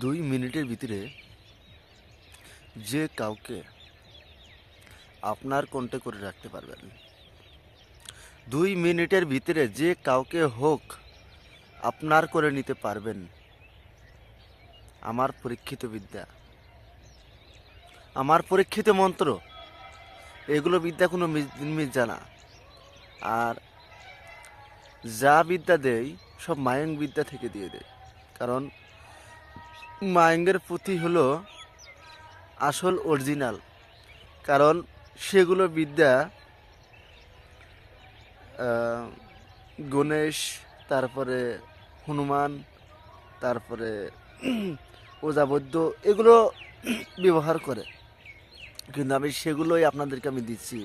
দুই মিনিটের ভিতরে যে কাউকে আপনার কন্টে করে রাখতে পারবেন। দুই মিনিটের ভিতরে যে কাউকে হোক আপনার করে নিতে পারবেন। আমার পরীক্ষিত বিদ্যা। আমার পরীক্ষিত মন্ত্র। এগুলো বিদ্যা কোনো মিস জানা। আর যা বিদ্যা দেই, সব মায়ং বিদ্যা থেকে দিয়ে দেয় কারণ মায়ঙ্গের পুঁথি হলো আসল অরিজিনাল। কারণ সেগুলো বিদ্যা গণেশ, তারপরে হনুমান, তারপরে ওজাবৈদ্য এগুলো ব্যবহার করে। কিন্তু আমি সেগুলোই আপনাদেরকে আমি দিচ্ছি।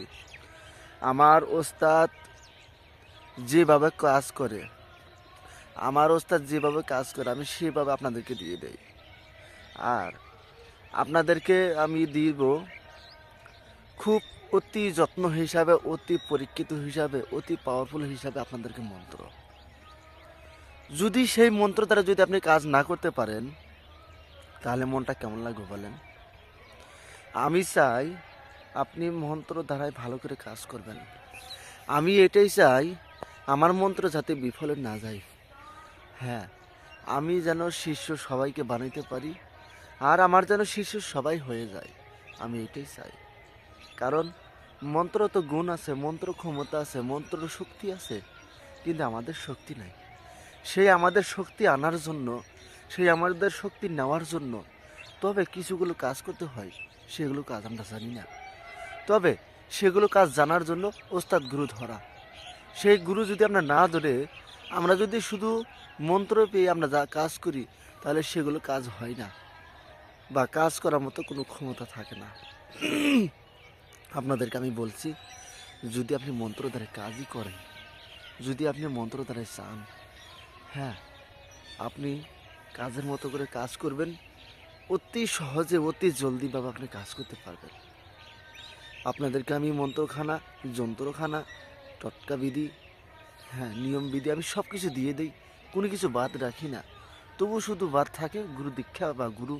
আমার ওস্তাদ যেভাবে কাজ করে আমার ওস্তাদ যেভাবে কাজ করে, আমি সেভাবে আপনাদেরকে দিয়ে দেই। আর আপনাদেরকে আমি দিব খুব অতি যত্ন হিসাবে, অতি পরীক্ষিত হিসাবে, অতি পাওয়ারফুল হিসাবে আপনাদেরকে মন্ত্র। যদি সেই মন্ত্র দ্বারা যদি আপনি কাজ না করতে পারেন, তাহলে মনটা কেমন লাগবে বলেন? আমি চাই আপনি মন্ত্র দ্বারাই ভালো করে কাজ করবেন। আমি এটাই চাই, আমার মন্ত্র যাতে বিফলে না যায়। হ্যাঁ আমি যেন শিষ্য সবাইকে বানাইতে পারি আর আমার যেন শিষ্য সবাই হয়ে যায়, আমি এটাই চাই। কারণ মন্ত্র তো গুণ আছে, মন্ত্র ক্ষমতা আছে মন্ত্র শক্তি আছে, কিন্তু আমাদের শক্তি নাই। সেই আমাদের শক্তি আনার জন্য, সেই আমাদের শক্তি নেওয়ার জন্য তবে কিছুগুলো কাজ করতে হয়, সেগুলো কাজ আমরা জানি না। তবে সেগুলো কাজ জানার জন্য ওস্তাদ গুরু ধরা সেই গুরু যদি আমরা না ধরে আমরা যদি শুধু মন্ত্র পেয়ে আমরা যা কাজ করি, তাহলে সেগুলো কাজ হয় না বা কাজ করার মতো কোনো ক্ষমতা থাকে না। আপনাদেরকে আমি বলছি, যদি আপনি মন্ত্র দ্বারা কাজই করেন, যদি আপনি মন্ত্র দ্বারা চান হ্যাঁ আপনি কাজের মতো করে কাজ করবেন, অতি সহজে, অতি জলদিভাবে আপনি কাজ করতে পারবেন। আপনাদেরকে আমি মন্ত্রখানা, যন্ত্রখানা, টটকা বিধি হ্যাঁ নিয়ম বিধি আমি সব কিছু দিয়ে দিই। কোনো কিছু বাদ রাখি না। তবু শুধু বাদ থাকে গুরু দীক্ষা বা গুরু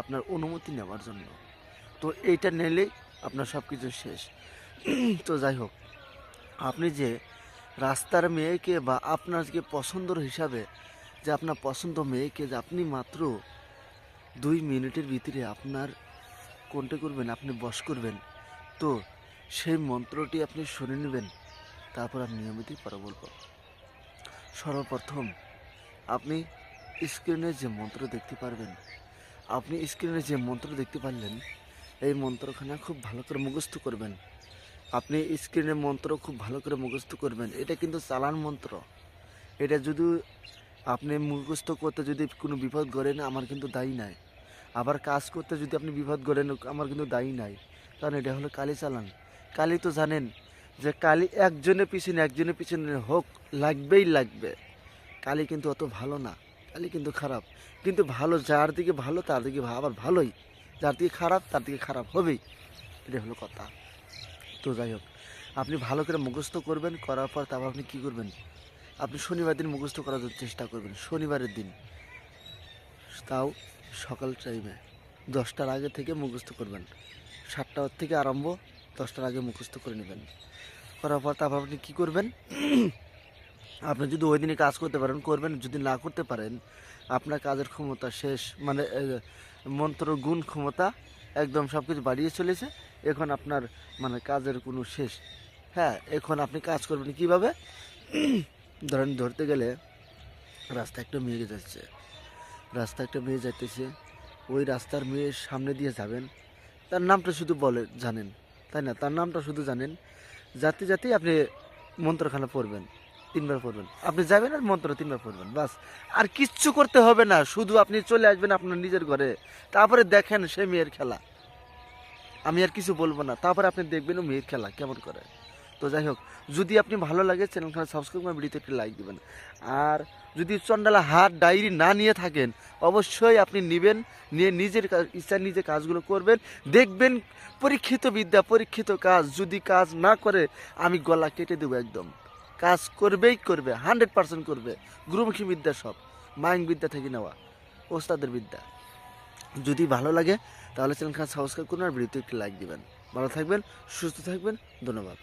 আপনার অনুমতি নেওয়ার জন্য। তো এইটা নিলেই আপনার সব কিছু শেষ। তো যাই হোক, আপনি যে রাস্তার মেয়েকে বা আপনার যে পছন্দর হিসাবে যে আপনার পছন্দ মেয়েকে যে আপনি মাত্র দুই মিনিটের ভিতরে আপনার কোনটা করবেন, আপনি বস করবেন, তো সেই মন্ত্রটি আপনি শুনে নেবেন। তারপর আমি নিয়মিতই পরে বলব। সর্বপ্রথম, আপনি স্ক্রিনে যে মন্ত্র দেখতে পারবেন, আপনি স্ক্রিনে যে মন্ত্র দেখতে পারলেন, এই মন্ত্রখানা খুব ভালো করে মুখস্থ করবেন। আপনি স্ক্রিনের মন্ত্র খুব ভালো করে মুখস্থ করবেন। এটা কিন্তু চালান মন্ত্র। এটা যদি আপনি মুখস্থ করতে যদি কোনো বিপদ করেন আমার কিন্তু দায়ী নাই। আবার কাজ করতে যদি আপনি বিপদ করেন আমার কিন্তু দায়ী নাই। কারণ এটা হলো কালি চালান। কালি তো জানেন যে কালি একজনের পিছনে একজনের পিছনে হোক, লাগবেই লাগবে। কালি কিন্তু অত ভালো না। কালি কিন্তু খারাপ। কিন্তু ভালো যার দিকে ভালো, তার দিকে আবার ভালোই। যার দিকে খারাপ, তার দিকে খারাপ হবেই। এটা হলো কথা। তো যাই হোক, আপনি ভালো করে মুখস্থ করবেন, করার পর তারপর আপনি কী করবেন? আপনি শনিবার দিন মুখস্থ করার চেষ্টা করবেন, শনিবারের দিন। তাও সকাল টাইমে দশটার আগে থেকে মুখস্থ করবেন। সাতটার থেকে আরম্ভ দশটার আগে মুখস্থ করে নেবেন। করার পর তারপর আপনি কী করবেন? আপনি যদি ওই দিনে কাজ করতে পারেন, করবেন, যদি না করতে পারেন, আপনার কাজের ক্ষমতা শেষ মানে মন্ত্র, গুণ ক্ষমতা একদম সব কিছু বাড়িয়ে চলেছে। এখন আপনার মানে কাজের কোনো শেষ। হ্যাঁ এখন আপনি কাজ করবেন কীভাবে? ধরেন ধরতে গেলে রাস্তা একটা মেয়ে যাচ্ছে। রাস্তা একটা মেয়ে যাইতেছে। ওই রাস্তার মেয়ের সামনে দিয়ে যাবেন। তার নামটা শুধু বলে, জানেন। তাই না? তার নামটা শুধু জানেন। যাতে যাতে আপনি মন্ত্রখানা পড়বেন, তিনবার পড়বেন। আপনি যাবেন আর মন্ত্র তিনবার পড়বেন, বাস। আর কিচ্ছু করতে হবে না, শুধু আপনি চলে আসবেন আপনার নিজের ঘরে। তারপরে দেখেন সে মেয়ের খেলা। আমি আর কিছু বলব না, তারপরে আপনি দেখবেন ও মেয়ের খেলা, কেমন করে। তো যাই হোক, যদি আপনি ভালো লাগে চ্যানেলখানে সাবস্ক্রাইব করে ভিডিওতে একটি লাইক দিবেন। আর যদি চন্ডালা হাত ডায়েরি না নিয়ে থাকেন, অবশ্যই আপনি নেবেন, নিয়ে নিজের ইচ্ছা নিজে কাজগুলো করবেন। দেখবেন পরীক্ষিত বিদ্যা, পরীক্ষিত কাজ, যদি কাজ না করে, আমি গলা কেটে দেবো একদম। কাজ করবেই করবে হান্ড্রেড পার্সেন্ট করবে। গুরুমুখী বিদ্যা সব মাইং বিদ্যা থেকে নেওয়া, ওস্তাদের বিদ্যা। যদি ভালো লাগে, তাহলে চ্যানেলখানা সাবস্ক্রাইব করুন আর ভিডিওতে একটি লাইক দিবেন। ভালো থাকবেন, সুস্থ থাকবেন, ধন্যবাদ।